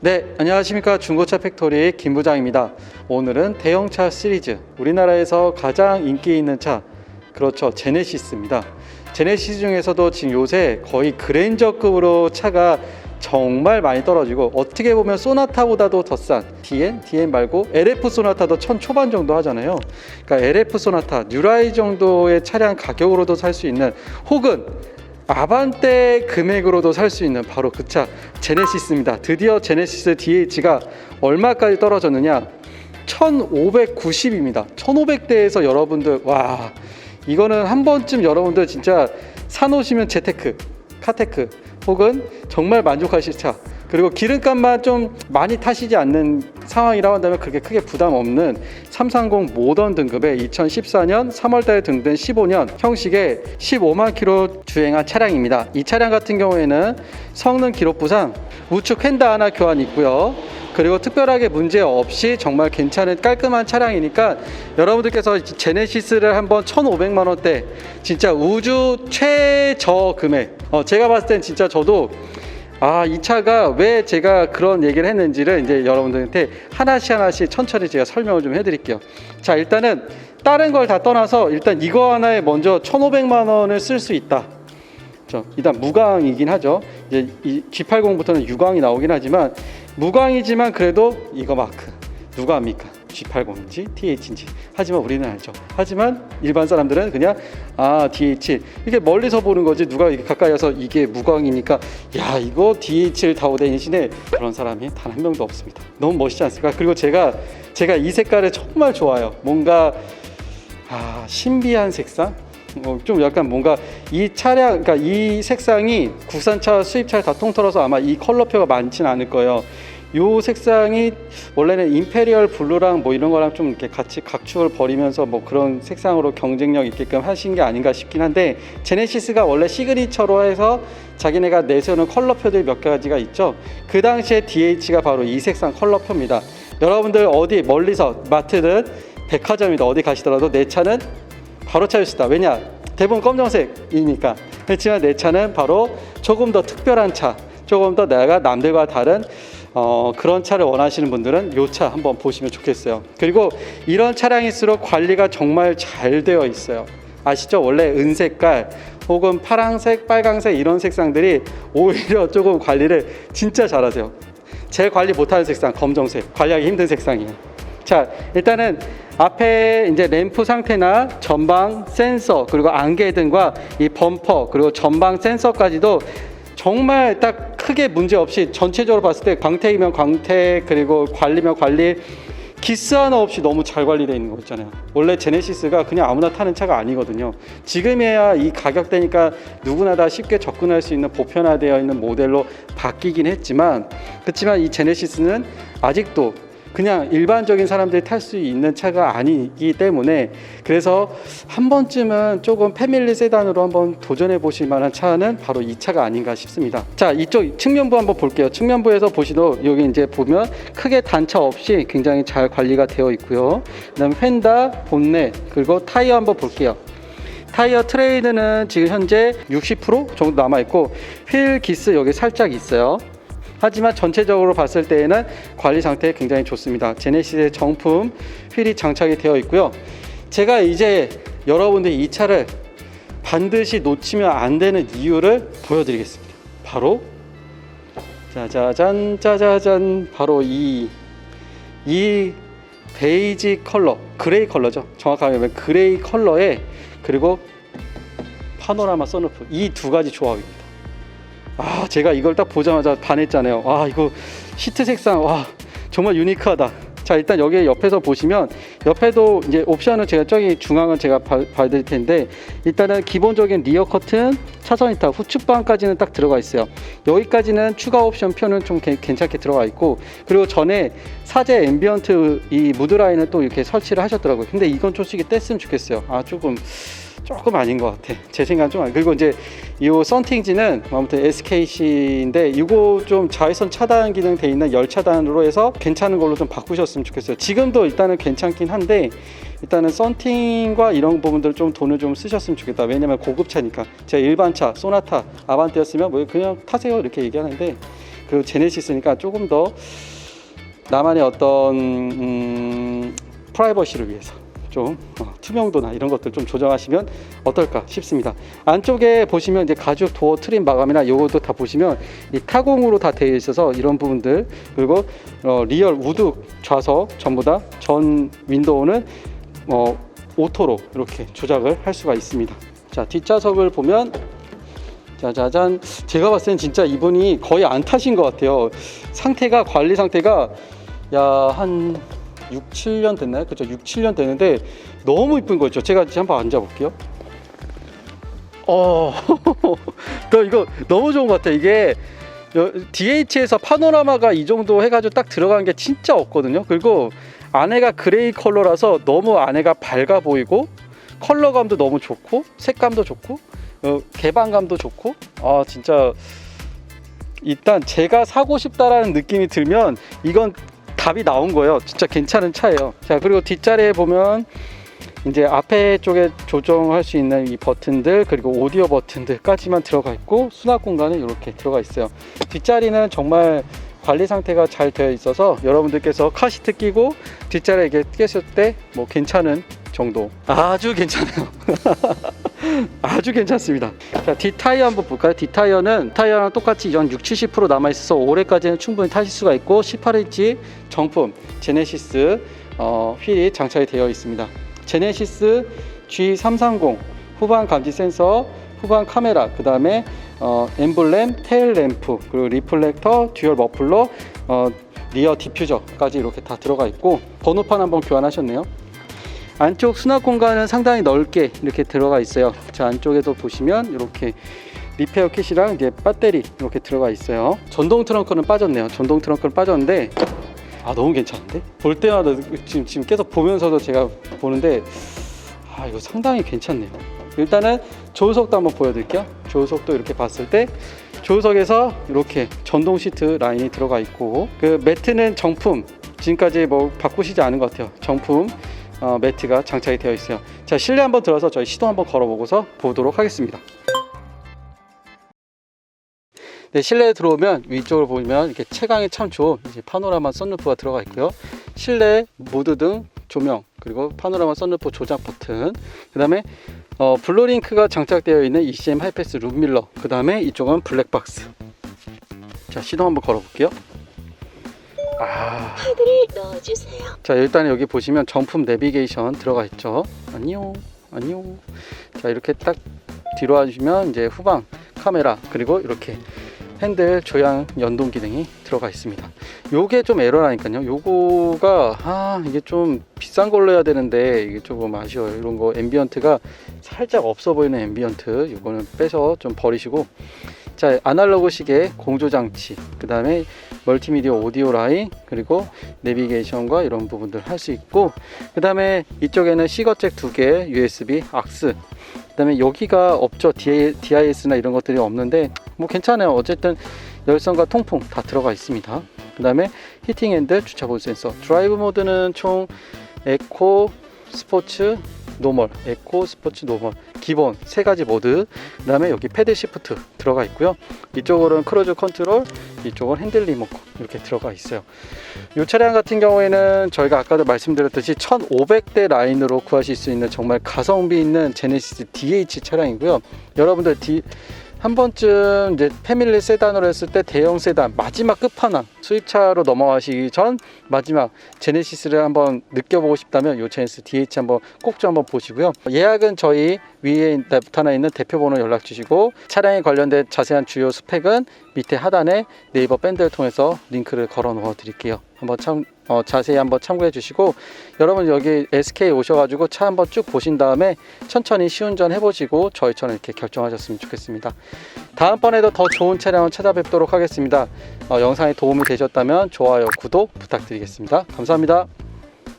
네, 안녕하십니까. 중고차 팩토리 김 부장입니다. 오늘은 대형차 시리즈, 우리나라에서 가장 인기 있는 차, 그렇죠. 제네시스입니다. 제네시스 중에서도 지금 요새 거의 그랜저급으로 차가 정말 많이 떨어지고 어떻게 보면 소나타보다도 더 싼 DN, DN 말고 LF 소나타도 천 초반 정도 하잖아요. 그러니까 LF 소나타, 뉴라이 정도의 차량 가격으로도 살 수 있는 혹은 아반떼 금액으로도 살 수 있는 바로 그 차 제네시스입니다. 드디어 제네시스 DH가 얼마까지 떨어졌느냐? 1590입니다. 1500대에서 여러분들 와 이거는 한 번쯤 여러분들 진짜 사놓으시면 재테크, 카테크 혹은 정말 만족하실 차 그리고 기름값만 좀 많이 타시지 않는 상황이라고 한다면 그렇게 크게 부담 없는 330 모던 등급의 2014년 3월달에 등된 15년 형식의 15만 킬로 주행한 차량입니다. 이 차량 같은 경우에는 성능 기록부상 우측 휀다 하나 교환 있고요. 그리고 특별하게 문제 없이 정말 괜찮은 깔끔한 차량이니까 여러분들께서 제네시스를 한번 1,500만 원대 진짜 우주 최저 금액 어, 제가 봤을 땐 진짜 저도 아, 이 차가 왜 제가 그런 얘기를 했는지를 이제 여러분들한테 하나씩 하나씩 천천히 제가 설명을 좀 해드릴게요. 자, 일단은 다른 걸 다 떠나서 일단 이거 하나에 먼저 1,500만 원을 쓸 수 있다. 저 일단 무광이긴 하죠. 이제 이 G80부터는 유광이 나오긴 하지만 무광이지만 그래도 이거 마크 누가 합니까? G80인지 TH인지 하지만 우리는 알죠. 하지만 일반 사람들은 그냥 아 DH 이렇게 멀리서 보는 거지 누가 이렇게 가까이 와서 이게 무광이니까 야 이거 DH를 타고 다니시네 그런 사람이 단 한 명도 없습니다. 너무 멋있지 않습니까? 그리고 제가 제가 이 색깔을 정말 좋아요. 뭔가 아 신비한 색상 어, 좀 약간 뭔가 이 차량, 그러니까 이 색상이 국산차, 수입차를 다 통틀어서 아마 이 컬러표가 많지는 않을 거예요. 요 색상이 원래는 임페리얼 블루랑 뭐 이런 거랑 좀 이렇게 같이 각축을 벌이면서 뭐 그런 색상으로 경쟁력 있게끔 하신 게 아닌가 싶긴 한데 제네시스가 원래 시그니처로 해서 자기네가 내세우는 컬러표들이 몇 가지가 있죠. 그 당시에 DH가 바로 이 색상 컬러표입니다. 여러분들 어디 멀리서 마트든 백화점이다 어디 가시더라도 내 차는 바로 찾을 수 있다. 왜냐? 대부분 검정색이니까. 그렇지만 내 차는 바로 조금 더 특별한 차, 조금 더 내가 남들과 다른 어, 그런 차를 원하시는 분들은 이 차 한번 보시면 좋겠어요. 그리고 이런 차량일수록 관리가 정말 잘 되어 있어요. 아시죠? 원래 은색깔 혹은 파랑색, 빨강색 이런 색상들이 오히려 조금 관리를 진짜 잘하세요. 제일 관리 못하는 색상 검정색 관리하기 힘든 색상이에요. 자 일단은 앞에 이제 램프 상태나 전방 센서 그리고 안개 등과 이 범퍼 그리고 전방 센서까지도 정말 딱 크게 문제 없이 전체적으로 봤을 때 광택이면 광택 그리고 관리면 관리 기스 하나 없이 너무 잘 관리되어 있는 거 있잖아요. 원래 제네시스가 그냥 아무나 타는 차가 아니거든요. 지금에야 이 가격대니까 누구나 다 쉽게 접근할 수 있는 보편화되어 있는 모델로 바뀌긴 했지만 그렇지만 이 제네시스는 아직도 그냥 일반적인 사람들이 탈 수 있는 차가 아니기 때문에 그래서 한 번쯤은 조금 패밀리 세단으로 한번 도전해 보실 만한 차는 바로 이 차가 아닌가 싶습니다. 자, 이쪽 측면부 한번 볼게요. 측면부에서 보시도 여기 이제 보면 크게 단차 없이 굉장히 잘 관리가 되어 있고요. 그다음에 펜다, 본넷, 그리고 타이어 한번 볼게요. 타이어 트레이드는 지금 현재 60% 정도 남아 있고 휠 기스 여기 살짝 있어요. 하지만 전체적으로 봤을 때에는 관리 상태 굉장히 좋습니다. 제네시스의 정품 휠이 장착이 되어 있고요. 제가 이제 여러분들이 이 차를 반드시 놓치면 안 되는 이유를 보여드리겠습니다. 바로 짜자잔 짜자잔 바로 이 이 베이지 컬러 그레이 컬러죠. 정확하게 말하면 그레이 컬러에 그리고 파노라마 선루프 이 두 가지 조합입니다. 아 제가 이걸 딱 보자마자 반했잖아요. 와 이거 시트 색상 와 정말 유니크하다. 자 일단 여기 옆에서 보시면 옆에도 이제 옵션은 제가 저기 중앙은 제가 봐, 봐드릴 텐데 일단은 기본적인 리어 커튼 차선 이탈 후측방까지는 딱 들어가 있어요. 여기까지는 추가 옵션 표는 좀 개- 괜찮게 들어가 있고 그리고 전에 사제 앰비언트 이 무드 라인을 또 이렇게 설치를 하셨더라고요. 근데 이건 솔직히 뗐으면 좋겠어요. 아 조금 조금 아닌 것 같아. 제 생각은 좀 아니. 그리고 이제 이 썬팅지는 아무튼 SKC인데 이거 좀 자외선 차단 기능 돼 있는 열 차단으로 해서 괜찮은 걸로 좀 바꾸셨으면 좋겠어요. 지금도 일단은 괜찮긴 한데 일단은 썬팅과 이런 부분들 좀 돈을 좀 쓰셨으면 좋겠다. 왜냐면 고급차니까 제가 일반 차 소나타 아반떼였으면 뭐 그냥 타세요 이렇게 얘기하는데 그리고 제네시스니까 조금 더 나만의 어떤 음, 프라이버시를 위해서 좀 어, 투명도나 이런 것들 좀 조정하시면 어떨까 싶습니다. 안쪽에 보시면 이제 가죽 도어 트림 마감이나 요것도 다 보시면 이 타공으로 다 되어 있어서 이런 부분들 그리고 어, 리얼 우드 좌석 전부 다 전 윈도우는 어, 오토로 이렇게 조작을 할 수가 있습니다. 자 뒷좌석을 보면 짜자잔 제가 봤을 땐 진짜 이분이 거의 안 타신 것 같아요. 상태가 관리 상태가 야 한 6, 7년 됐나요? 그죠? 6, 7년 되는데 너무 이쁜 거 있죠. 제가 한번 앉아 볼게요. 어, 너 이거 너무 좋은 것 같아. 이게 DH에서 파노라마가 이 정도 해가지고 딱 들어간 게 진짜 없거든요. 그리고 안에가 그레이 컬러라서 너무 안에가 밝아 보이고 컬러감도 너무 좋고 색감도 좋고 어, 개방감도 좋고 아 진짜 일단 제가 사고 싶다라는 느낌이 들면 이건 답이 나온 거예요. 진짜 괜찮은 차예요. 자 그리고 뒷자리에 보면 이제 앞에 쪽에 조정할 수 있는 이 버튼들 그리고 오디오 버튼들까지만 들어가 있고 수납 공간은 이렇게 들어가 있어요. 뒷자리는 정말 관리 상태가 잘 되어 있어서 여러분들께서 카시트 끼고 뒷자리에 이렇게 깼을 때뭐 괜찮은 정도 아주 괜찮아요 아주 괜찮습니다. 자 뒷타이어 한번 볼까요? 뒷타이어는 타이어랑 똑같이 연 6, 70% 남아있어서 올해까지는 충분히 타실 수가 있고 18인치 정품 제네시스 어, 휠이 장착이 되어 있습니다. 제네시스 G330 후방 감지 센서 후방 카메라 그 다음에 어, 엠블렘 테일 램프 그리고 리플렉터 듀얼 머플러 어, 리어 디퓨저까지 이렇게 다 들어가 있고 번호판 한번 교환하셨네요 안쪽 수납 공간은 상당히 넓게 이렇게 들어가 있어요. 자 안쪽에도 보시면 이렇게 리페어 킷이랑 이제 배터리 이렇게 들어가 있어요. 전동 트렁크는 빠졌네요. 전동 트렁크는 빠졌는데 아 너무 괜찮은데? 볼 때마다 지금 지금 계속 보면서도 제가 보는데 아 이거 상당히 괜찮네요. 일단은 조수석도 한번 보여드릴게요. 조수석도 이렇게 봤을 때 조수석에서 이렇게 전동 시트 라인이 들어가 있고 그 매트는 정품 지금까지 뭐 바꾸시지 않은 것 같아요. 정품 어, 매트가 장착이 되어 있어요. 자 실내 한번 들어서 저희 시동 한번 걸어보고서 보도록 하겠습니다. 네, 실내에 들어오면 위쪽으로 보면 이렇게 채광이 참 좋은 이제 파노라마 썬루프가 들어가 있고요. 실내 모드 등 조명 그리고 파노라마 썬루프 조작 버튼 그 다음에 어, 블루링크가 장착되어 있는 ECM 하이패스 룸밀러 그 다음에 이쪽은 블랙박스 자 시동 한번 걸어볼게요 아... 카드를 넣어주세요. 자 일단 여기 보시면 정품 내비게이션 들어가 있죠. 안녕 안녕. 자 이렇게 딱 뒤로 와주시면 이제 후방 카메라 그리고 이렇게 핸들 조향 연동 기능이 들어가 있습니다. 요게 좀 에러라니까요. 요거가 아 이게 좀 비싼 걸로 해야 되는데 이게 조금 아쉬워요. 이런 거 앰비언트가 살짝 없어 보이는 앰비언트 요거는 빼서 좀 버리시고. 자 아날로그 시계 공조 장치 그 다음에 멀티미디어 오디오 라인 그리고 내비게이션과 이런 부분들 할 수 있고 그 다음에 이쪽에는 시거잭 두 개 USB 악스. 그 다음에 여기가 없죠. DIS나 이런 것들이 없는데 뭐 괜찮아요. 어쨌든 열선과 통풍 다 들어가 있습니다. 그 다음에 히팅 핸들 주차 보드 센서. 드라이브 모드는 총 에코 스포츠 노멀, 에코, 스포츠, 노멀. 기본 세 가지 모드. 그 다음에 여기 패드 시프트 들어가 있고요. 이쪽으로는 크루즈 컨트롤 이쪽은 핸들 리모컨 이렇게 들어가 있어요. 이 차량 같은 경우에는 저희가 아까도 말씀드렸듯이 1500대 라인으로 구하실 수 있는 정말 가성비 있는 제네시스 DH 차량이고요. 여러분들 D, 한 번쯤 이제 패밀리 세단으로 했을 때 대형 세단 마지막 끝판왕 수입차로 넘어가시기 전 마지막 제네시스를 한번 느껴보고 싶다면 요 제네시스 DH 한번 꼭 좀 한번 보시고요. 예약은 저희 위에 나타나 있는 대표번호 연락 주시고 차량에 관련된 자세한 주요 스펙은 밑에 하단에 네이버 밴드를 통해서 링크를 걸어 놓아 드릴게요 한번 참 어, 자세히 한번 참고해 주시고 여러분 여기 SK 오셔가지고 차 한번 쭉 보신 다음에 천천히 시운전 해보시고 저희처럼 이렇게 결정하셨으면 좋겠습니다. 다음번에도 더 좋은 차량을 찾아뵙도록 하겠습니다. 어, 영상이 도움이 되셨다면 좋아요, 구독 부탁드리겠습니다. 감사합니다.